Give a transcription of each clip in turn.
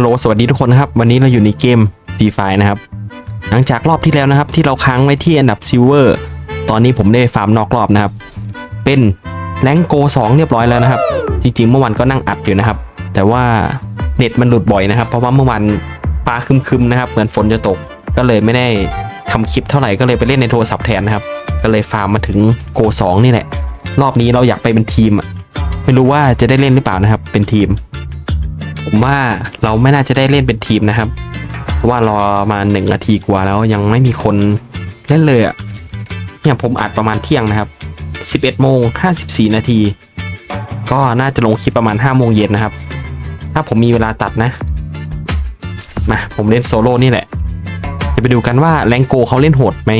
ฮัลโหลสวัสดีทุกคนนะครับ วันนี้เราอยู่ในเกม d e f i นะครับ หลังจากรอบที่แล้วนะครับ ที่เราค้างไว้ที่อันดับซิลเวอร์ตอนนี้ผมได้ฟาร์มนอกรอบนะครับ เป็นแรงโก2 เรียบร้อยแล้วนะครับ จริงๆ เมื่อวานก็นั่งอัดอยู่นะครับ แต่ว่าเน็ตมันหลุดบ่อยนะครับ เพราะว่าเมื่อวานฟ้าคึมๆนะครับ เหมือนฝนจะตกก็เลยไม่ได้ทำคลิปเท่าไหร่ก็เลยไปเล่นในโทรศัพท์แทนนะครับ ก็เลยฟาร์มมาถึงโก2นี่แหละรอบนี้เราอยากไปเป็นทีมไม่รู้ว่าจะได้เล่นหรือเปล่านะครับ เป็นทีม ผมว่าเราไม่น่าจะได้เล่นเป็นทีมนะครับ เพราะว่ารอมาหนึ่งนาทีกว่าแล้วยังไม่มีคนเล่นเลยอะ่ะเนี่ยผมอัดประมาณเที่ยงนะครับ 11โมง54 นาที ก็น่าจะลงคลิปประมาณ5โมงเย็นนะครับ ถ้าผมมีเวลาตัดนะ มาผมเล่นโซโล่นี่แหละ จะไปดูกันว่าแรงโกเขาเล่นโหดไหม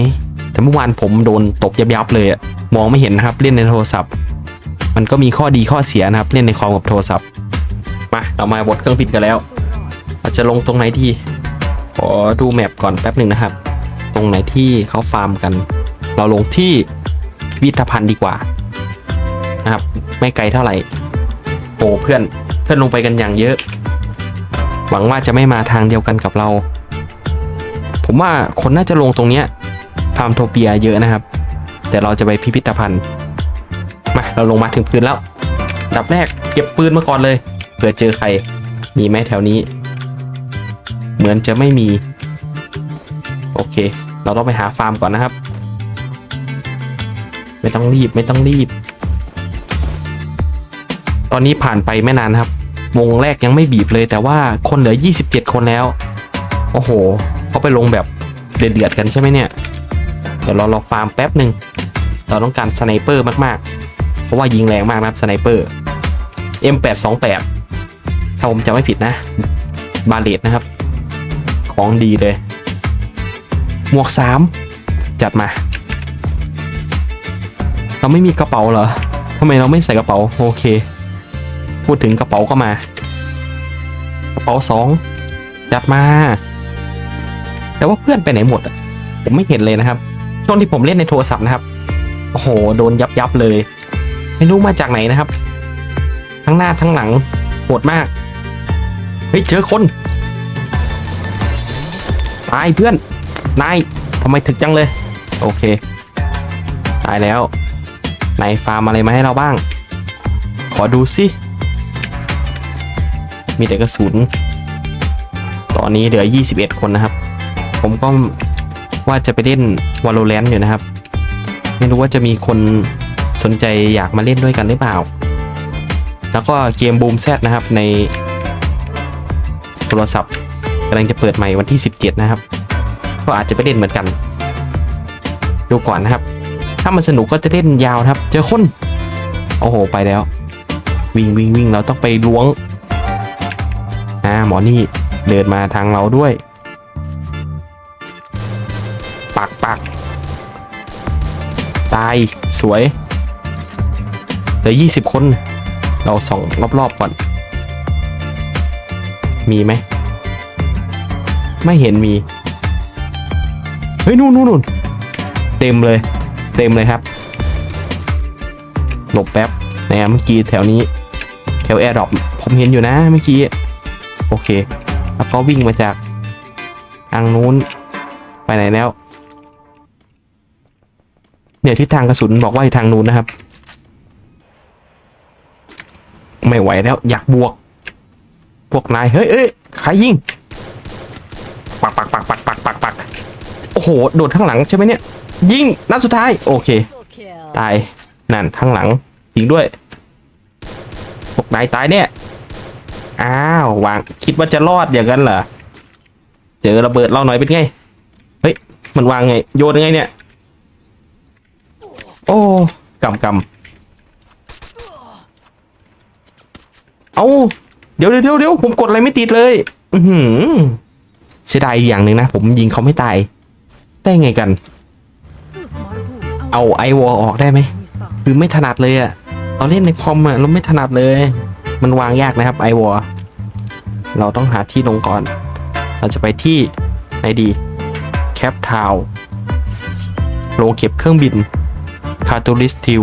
แต่เมื่อวานผมโดนตบยับๆเลยอะมองไม่เห็นนะครับ เล่นในโทรศัพท์ มันก็มีข้อดีข้อเสียนะครับ เล่นในคอมกับโทรศัพท์ มาเรามาบทเครื่องบินกันแล้วเราจะลงตรงไหนดีขอดูแมปก่อนแป๊บหนึ่งนะครับ ตรงไหนที่เขาฟาร์มกัน เราลงที่พิพิธภัณฑ์ดีกว่านะครับ ไม่ไกลเท่าไหร่โอ้เพื่อนเพื่อนลงไปกันอย่างเยอะ หวังว่าจะไม่มาทางเดียวกันกับเรา ผมว่าคนน่าจะลงตรงเนี้ยฟาร์มโทเปียเยอะนะครับ แต่เราจะไปพิพิธภัณฑ์มาเราลงมาถึงพื้นแล้วดับแรกเก็บปืนมาก่อนเลย เผื่อเจอใคร มีไหมแถวนี้ เหมือนจะไม่มี โอเค เราต้องไปหาฟาร์มก่อนนะครับ ไม่ต้องรีบไม่ต้องรีบ ตอนนี้ผ่านไปไม่นานครับ วงแรกยังไม่บีบเลย แต่ว่าคนเหลือ 27 คนแล้ว โอ้โหเขาไปลงแบบเดือดๆกันใช่ไหมเนี่ย เดี๋ยวเรารอฟาร์มแป๊บหนึ่งเราต้องการสไนเปอร์มากๆ เพราะว่ายิงแรงมากนะครับสไนเปอร์ M828 ถ้าผมจำไม่ผิดนะ บาเลตนะครับ ของดีเลย หมวก 3 จัดมา เราไม่มีกระเป๋าเหรอทำไมเราไม่ใส่กระเป๋า โอเค พูดถึงกระเป๋าก็มา กระเป๋า 2 จัดมา แต่ว่าเพื่อนไปไหนหมดอะผมไม่เห็นเลยนะครับช่วงที่ผมเล่นในโทรศัพท์นะครับ โอ้โห โดนยับยับเลย ไม่รู้มาจากไหนนะครับ ทั้งหน้าทั้งหลังโหดมาก เฮ้ยเจอคนตายเพื่อน นายทำไมถึกจังเลย โอเค ตายแล้วนายฟาร์มอะไรมาให้เราบ้าง ขอดูสิมีแต่กระสุน ตอนนี้เหลือ 21 คนนะครับ ผมก็ว่าจะไปเล่น Valorant อยู่นะครับ ไม่รู้ว่าจะมีคนสนใจอยากมาเล่นด้วยกันหรือเปล่า แล้วก็เกมบูมแซดนะครับใน โทรศัพท์กำลังจะเปิดใหม่วันที่ 17 นะครับ ก็อาจจะไปเล่นเหมือนกัน ดูก่อนนะครับ ถ้ามันสนุกก็จะเล่นยาวครับ เจอคน โอ้โห ไปแล้ว วิ่งวิ่งวิ่งเราต้องไปล้วง อ่าหมอนี่เดินมาทางเราด้วย ปักปักตายสวยเหลือ 20 คน เราส่องรอบๆก่อน มีไหม ไม่เห็นมี เฮ้ย นู่นนู่นนู่นเต็มเลย เต็มเลยครับ หลบแป๊บนะเมื่อกี้แถวนี้ แถวแอร์ดรอปผมเห็นอยู่นะเมื่อกี้ โอเค แล้วก็วิ่งมาจากทางนู้น ไปไหนแล้ว เนี่ยทิศทางกระสุนบอกว่าอยู่ทางนู้นนะครับ ไม่ไหวแล้ว อยากบวก พวกนาย เฮ้ยเอ้ยใครยิง ปักปักปักปักปักปักปักโอ้โห โดดข้างหลังใช่ไหมเนี่ย ยิง นัดสุดท้าย โอเค ตาย นั่น ข้างหลังจริงด้วยพวกนายตายเนี่ย อ้าววาง คิดว่าจะรอดอย่างนั้นเหรอ เจอระเบิดเราหน่อยเป็นไง เฮ้ย มันวางไง โยนยังไงเนี่ย โอ้กำกำเอา เดี๋ยวเดี๋ยวเดี๋ยวผมกดอะไรไม่ติดเลย อืเสียดายอย่างหนึ่งนะ ผมยิงเขาไม่ตาย ได้ไงกัน เอาไอวอลออกได้ไหม คือไม่ถนัดเลยอะเราเล่นในคอมอะเราไม่ถนัดเลย มันวางยากนะครับไอวอลเราต้องหาที่ลงก่อน เราจะไปที่ไหนดี แคปทาวโรงเก็บเครื่องบิน คาตูลิสทิว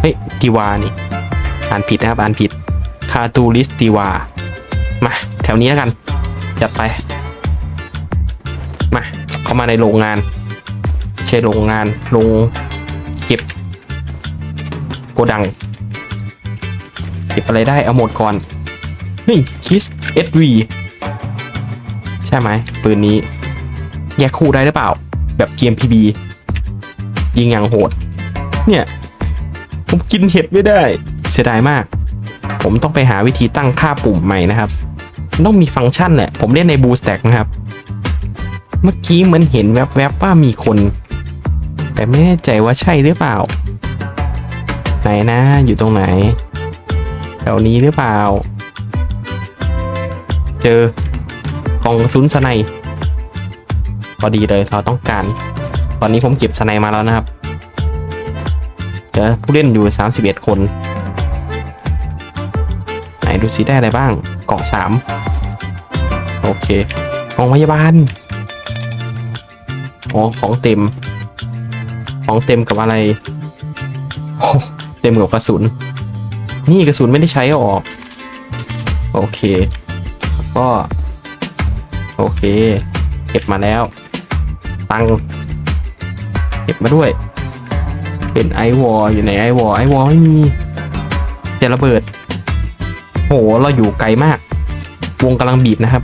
เฮ้ย ติวานี่ อ่านผิดนะครับ อ่านผิด คาตูลิสติวา มา แถวนี้แล้วกัน จัดไป มา เข้ามาในโรงงาน ใช่โรงงาน โรงเก็บ โกดัง เก็บอะไรได้ เอาหมดก่อนนี่คิส SV ใช่ไหม ปืนนี้ แยกคู่ได้หรือเปล่า แบบเกม PB ยิงอย่างโหด เนี่ย ผมกินเห็ดไม่ได้ เสียดายมาก ผมต้องไปหาวิธีตั้งค่าปุ่มใหม่นะครับ ต้องมีฟังก์ชันแหละ ผมเล่นในบูสแต็กนะครับ เมื่อกี้เหมือนเห็นแวบๆว่ามีคน แต่ไม่แน่ใจว่าใช่หรือเปล่า ไหนนะ อยู่ตรงไหน แถวนี้หรือเปล่า เจอกล่องกระสุนสไนป์พอดีเลยเราต้องการ ตอนนี้ผมเก็บสไนป์มาแล้วนะครับเดี๋ยวผู้เล่นอยู่ 31 คน ดูซิได้อะไรบ้าง เกาะสามโอเคกล่องพยาบาลอ๋อของเต็ม ของเต็มกับอะไร เต็มกับกระสุน นี่กระสุนไม่ได้ใช้ออก โอเค ก็ โอเค เก็บมาแล้ว ตังเก็บมาด้วย เป็นไอวอลอยู่ในไอวอลไอวอลไม่มีแต่ระเบิด โหเราอยู่ไกลมาก วงกำลังบีบนะครับ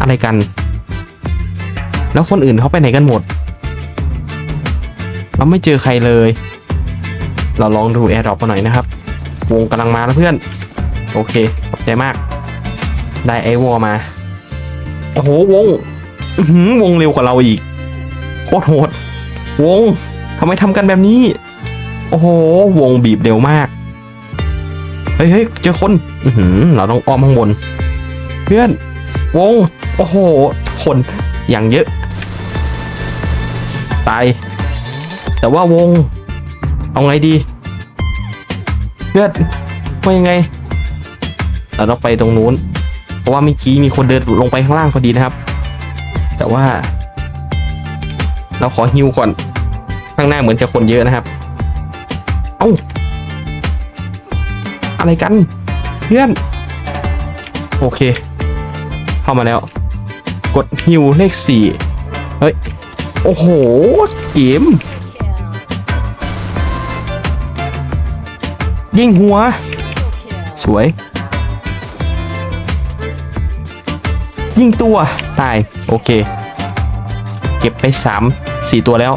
อะไรกัน แล้วคนอื่นเขาไปไหนกันหมด เราไม่เจอใครเลย เราลองดูแอร์ดรอปมาหน่อยนะครับ วงกำลังมาแล้วเพื่อน โอเค ขอบใจมาก ได้ไอวอมา โอ้โห วงหือวงเร็วกว่าเราอีก โคตรโหด วงทำไมทำกันแบบนี้ โอ้โห วงบีบเร็วมาก เฮ้ยเฮ้ยเจอคนอืเราต้องอ้อมข้างบน เพื่อน วง โอ้โห คนอย่างเยอะ ตาย แต่ว่าวง เอาไงดี เพื่อนว่ายังไง เราต้องไปตรงนู้น เพราะว่าเมื่อกี้มีคนเดินลงไปข้างล่างพอดีนะครับ แต่ว่า เราขอฮิวก่อน ข้างหน้าเหมือนจะคนเยอะนะครับ เอ้า อะไรกัน เพื่อน โอเค เข้ามาแล้ว กดฮิวเลขสี่เฮ้ย โอ้โห เกม ยิงหัว สวย ยิงตัว ตาย โอเค เก็บไป3 4ตัวแล้ว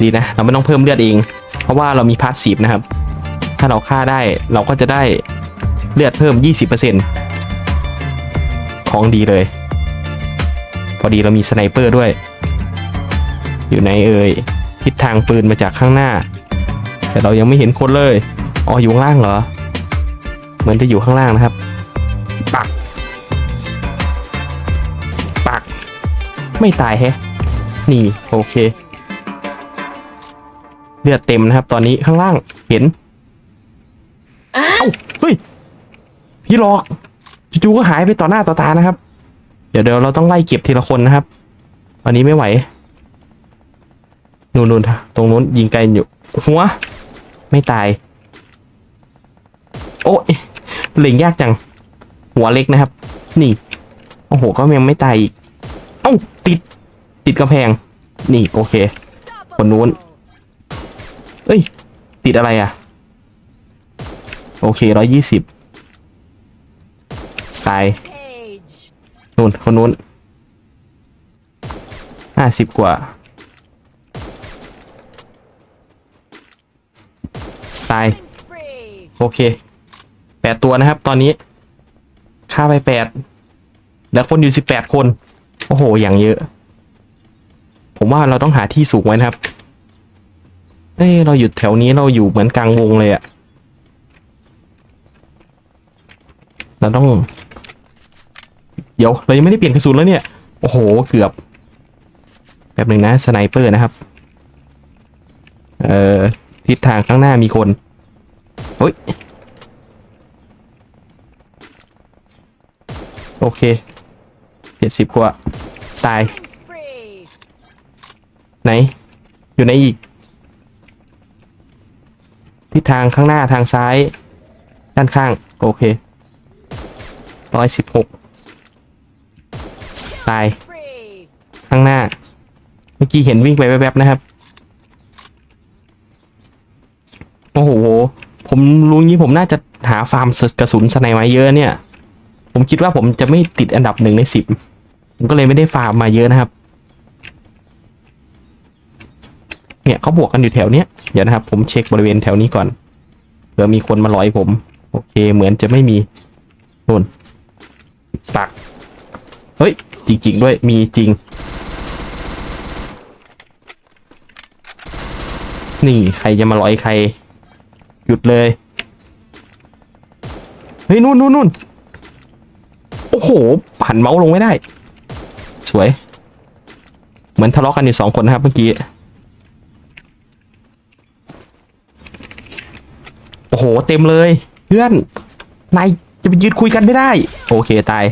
ดีนะ เราไม่ต้องเพิ่มเลือดเอง เพราะว่าเรามีพาสซีฟนะครับ ถ้าเราฆ่าได้เราก็จะได้เลือดเพิ่ม 20%ของดีเลย พอดีเรามีสไนเปอร์ด้วย อยู่ในเอ่ยทิศทางปืนมาจากข้างหน้า แต่เรายังไม่เห็นคนเลยอ๋ออยู่ข้างล่างเหรอ เหมือนจะอยู่ข้างล่างนะครับ ปัก ปัก ไม่ตายแฮะ นี่ โอเค เลือดเต็มนะครับ ตอนนี้ข้างล่างเห็น เอ้าเฮ้ยพี่หลอกจู่ๆก็หายไปต่อหน้าต่อตานะครับ เดี๋ยวเดี๋ยวเราต้องไล่เก็บทีละคนนะครับตอนนี้ไม่ไหวนู่นนู่นตรงนู้นยิงไกลอยู่หัว ไม่ตาย โอ้ยเล็งยากจัง หัวเล็กนะครับ นี่ โอ้โห ก็ยังไม่ตายอีก เอ้า ติด ติดกระแพง นี่ โอเค คนนู้น เอ้ย ติดอะไรอะ โอเคร้อยยี่สิบตายนู่นคนนู้นห้าสิบกว่า ตาย โอเคแปดตัวนะครับ ตอนนี้ฆ่าไปแปดแล้วคนอยู่สิบแปดคน โอ้โห อย่างเยอะ ผมว่าเราต้องหาที่สูงไว้นะครับ เอ้เราอยู่แถวนี้เราอยู่เหมือนกลางวงเลยอะ เราต้อง เดี๋ยวเรายังไม่ได้เปลี่ยนกระสุนแล้วเนี่ย โอ้โห เกือบ แบบหนึ่งนะสไนเปอร์นะครับ เอ่อ ทิศทางข้างหน้ามีคนเฮ้ย โอเคเจ็ดสิบกว่า ตาย ไหน อยู่ไหนอีก ทิศทางข้างหน้าทางซ้าย ด้านข้าง โอเค ร้อยสิบหกตาย ข้างหน้า เมื่อกี้เห็นวิ่งไปแวบๆนะครับ โอ้โห ผมรู้งี้ผมน่าจะหาฟาร์มกระสุนสไนไว้เยอะเนี่ย ผมคิดว่าผมจะไม่ติดอันดับหนึ่งในสิบ ผมก็เลยไม่ได้ฟาร์มมาเยอะนะครับ เนี่ยเขาบวกกันอยู่แถวเนี้ย เดี๋ยวนะครับ ผมเช็คบริเวณแถวนี้ก่อน เผื่อมีคนมาลอยผม โอเค เหมือนจะไม่มีนู่น ปัก เฮ้ย จริง ๆ ด้วยมีจริง นี่ใครจะมาลอยใคร หยุดเลย เฮ้ย นู่นนู่นนู่นโอ้โหผันเมาส์ลงไม่ได้ สวย เหมือนทะเลาะกันอยู่สองคนนะครับเมื่อกี้ โอ้โห เต็มเลย เพื่อนนาย จะไปยืนคุยกันไม่ได้ โอเคตาย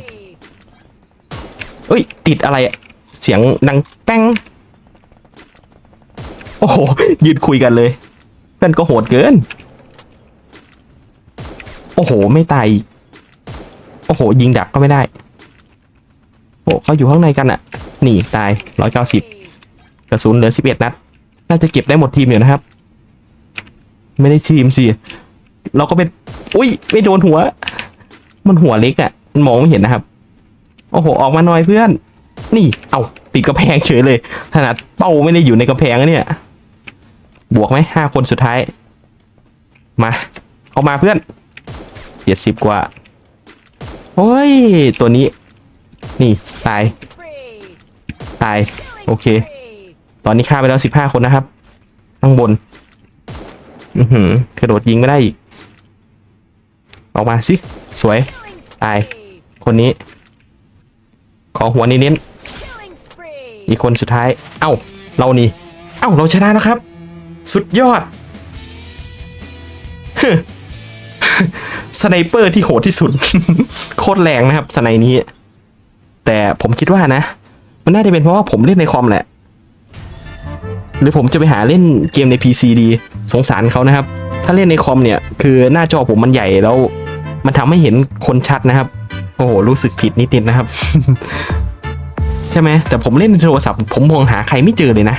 เอ้ย ติดอะไรอะเสียงดังแป้งโอ้โหยืนคุยกันเลยเพื่อนก็โหดเกิน โอ้โห ไม่ตายโอ้โห ยิงดักก็ไม่ได้ โอ้เขาอยู่ข้างในกันอะนี่ตายร้อยเก้าสิบกระสุนเหลือสิบเอ็ดนัด น่าจะเก็บได้หมดทีมอยู่นะครับ ไม่ได้ทีมสิเราก็เป็น อุ้ย ไม่โดนหัว มันหัวเล็กอะมันมองไม่เห็นนะครับ โอ้โห ออกมาหน่อยเพื่อน นี่ เอาติดกระแพงเฉยเลย ขนาดเป้าไม่ได้อยู่ในกระแพงอะเนี่ย บวกไหมห้าคนสุดท้าย มา เอามาเพื่อนเจ็ดสิบกว่าโอ้ย ตัวนี้ นี่ตาย ตาย โอเค ตอนนี้ฆ่าไปแล้วสิบห้าคนนะครับ ข้างบน อือหือกระโดดยิงไม่ได้อีก ออกมาสิ สวย Killing Aye. spree. คนนี้ ขอหัวเน้นๆอีกคนสุดท้าย เอ้า เรานี่ เอ้า เราชนะแล้วครับ สุดยอดสไนเปอร์ที่โหดที่สุด โคตรแรงนะครับสไนนี้ แต่ผมคิดว่านะ มันน่าจะเป็นเพราะว่าผมเล่นในคอมแหละ หรือผมจะไปหาเล่นเกมใน PC ดี สงสารเขานะครับ ถ้าเล่นในคอมเนี่ย คือหน้าจอผมมันใหญ่แล้ว มันทำให้เห็นคนชัดนะครับ โอ้โหรู้สึกผิดนิดๆนะครับ ใช่ไหมแต่ผมเล่นในโทรศัพท์ ผมมองหาใครไม่เจอเลยนะ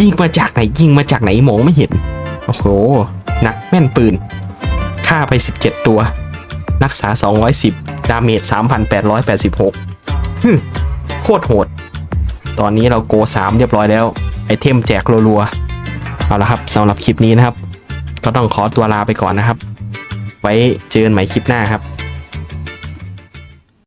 ยิงมาจากไหนยิงมาจากไหนมองไม่เห็น โอ้โหนักแม่นปืนฆ่าไป 17 ตัว รักษา 210 ดาเมจ 3,886ฮึโคตรโหด ตอนนี้เราโก 3 เรียบร้อยแล้ว ไอเทมแจกรัวๆ เอาละครับสำหรับคลิปนี้นะครับ ก็ต้องขอตัวลาไปก่อนนะครับ ไว้เจอกันใหม่คลิปหน้าครับ